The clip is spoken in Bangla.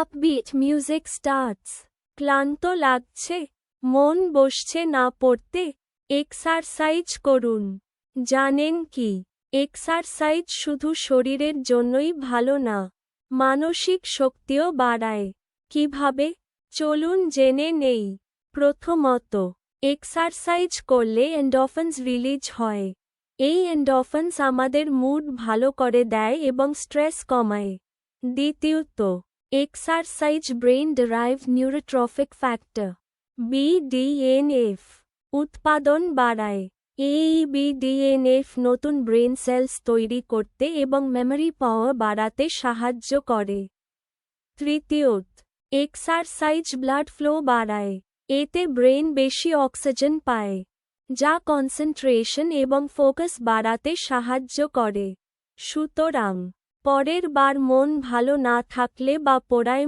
আপবিট মিউজিক স্টার্টস ক্লান্ত লাগছে, মন বসছে না পড়তে এক্সারসাইজ করুন। জানেন কি এক্সারসাইজ শুধু শরীরের জন্যই ভালো না, মানসিক শক্তিও বাড়ায়। কীভাবে? চলুন জেনে নেই। প্রথমত এক্সারসাইজ করলে এন্ডফেন্স রিলিজ হয়। এই এন্ডফেন্স আমাদের মুড ভালো করে দেয় এবং স্ট্রেস কমায়। দ্বিতীয়ত exercise brain derive neurotrophic factor BDNF উৎপাদন বাড়ায়। এই বিডিএনএফ নতুন ব্রেন সেলস তৈরি করতে এবং মেমরি পাওয়ার বাড়াতে সাহায্য করে। তৃতীয়ত এক্সারসাইজ ব্লাড ফ্লো বাড়ায়। এতে ব্রেন বেশি অক্সিজেন পায়, যা কনসেন্ট্রেশন এবং ফোকাস বাড়াতে সাহায্য করে। সুতরাং পরের বার মন ভালো না থাকলে বা পড়ায়